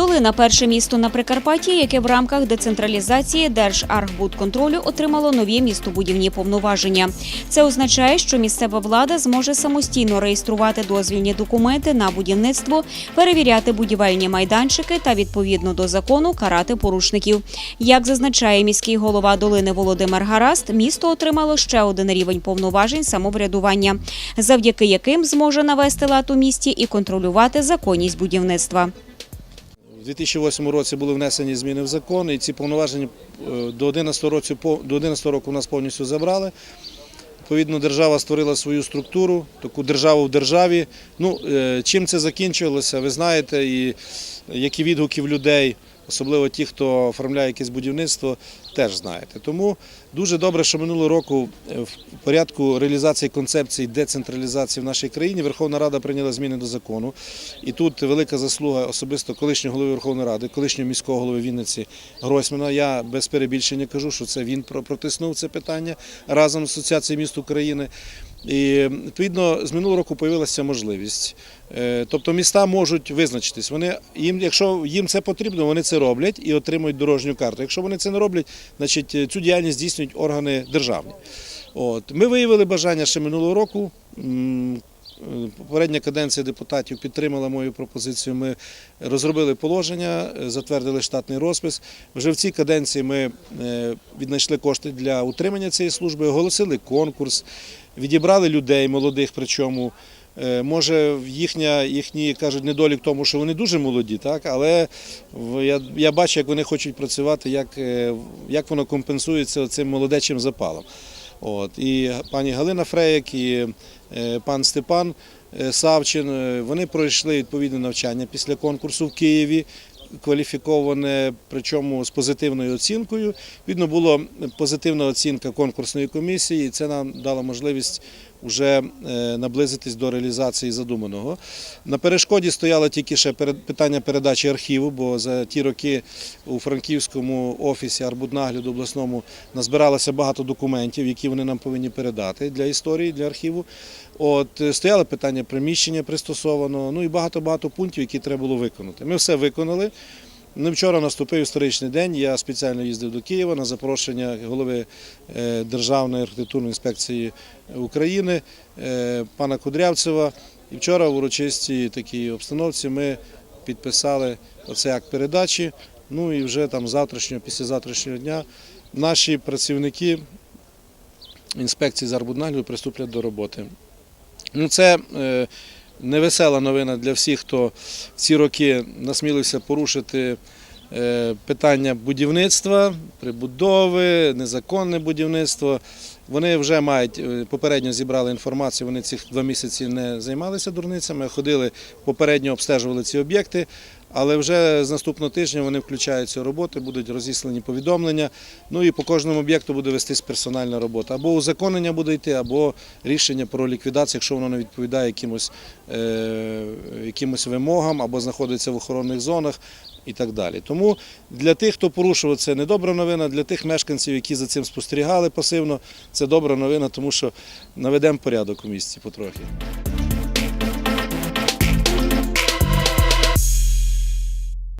Долина перше місто на Прикарпатті, яке в рамках децентралізації Держархбудконтролю отримало нові містобудівні повноваження. Це означає, що місцева влада зможе самостійно реєструвати дозвільні документи на будівництво, перевіряти будівельні майданчики та відповідно до закону карати порушників. Як зазначає міський голова долини Володимир Гараст, місто отримало ще один рівень повноважень самоврядування, завдяки яким зможе навести лад у місті і контролювати законність будівництва. У 2008 році були внесені зміни в закон, і ці повноваження е, до 2011 року, до 11 року у нас повністю забрали. Відповідно, держава створила свою структуру, таку державу в державі. Ну, е, чим це закінчилося, ви знаєте, і які відгуки в людей, особливо ті, хто оформляє якесь будівництво, теж знаєте. Тому дуже добре, що минулого року е, в порядку реалізації концепції децентралізації в нашій країні Верховна Рада прийняла зміни до закону. І тут велика заслуга особисто колишнього голови Верховної Ради, колишнього міського голови Вінниці Гройсмана. Я без перебільшення кажу, що це він про- протиснув це питання разом з Асоціацією міст України. І відповідно з минулого року появилася можливість. Е, Тобто міста можуть визначитись. Вони їм, якщо їм це потрібно, вони це роблять і отримують дорожню карту. Якщо вони це не роблять, значить е, цю діяльність здійснюють органи державні. От ми виявили бажання ще минулого року. Попередня каденція депутатів підтримала мою пропозицію. Ми розробили положення, е, затвердили штатний розпис. Вже в цій каденції ми е, віднайшли кошти для утримання цієї служби, оголосили конкурс, відібрали людей молодих, причому. Е, Може, їхня, їхній кажуть недолік в тому, що вони дуже молоді, так? але я, я бачу, як вони хочуть працювати, як, як воно компенсується цим молодечим запалом. От. І пані Галина Фреєк, і пан Степан е, Савчин, е, вони пройшли відповідне навчання після конкурсу в Києві, кваліфіковане, причому з позитивною оцінкою. Відно була позитивна оцінка конкурсної комісії, і це нам дало можливість вже е, наблизитись до реалізації задуманого. На перешкоді стояло тільки ще питання передачі архіву, бо за ті роки у франківському офісі Арбуднагляду обласному назбиралося багато документів, які вони нам повинні передати для історії, для архіву. От е, стояло питання приміщення пристосованого, ну і багато-багато пунктів, які треба було виконати. Ми все виконали. Ну, вчора наступив історичний день. Я спеціально їздив до Києва на запрошення голови е, Державної архітектурної інспекції України е, пана Кудрявцева. І вчора в урочистій такій обстановці ми підписали оцей акт передачі. Ну і вже там завтрашнього, післязавтрашнього дня наші працівники інспекції з приступлять до роботи. Ну, це е, невесела новина для всіх, хто в ці роки насмілився порушити е, питання будівництва, прибудови, незаконне будівництво. Вони вже мають е, попередньо зібрали інформацію. Вони цих два місяці не займалися дурницями, ходили попередньо обстежували ці об'єкти. Але вже з наступного тижня вони включаються в роботи, будуть розіслані повідомлення. Ну і по кожному об'єкту буде вестись персональна робота. Або узаконення буде йти, або рішення про ліквідацію, якщо воно не відповідає якимось, е, якимось вимогам, або знаходиться в охоронних зонах і так далі. Тому для тих, хто порушував, це не добра новина. Для тих мешканців, які за цим спостерігали пасивно, це добра новина, тому що наведемо порядок у місті потрохи.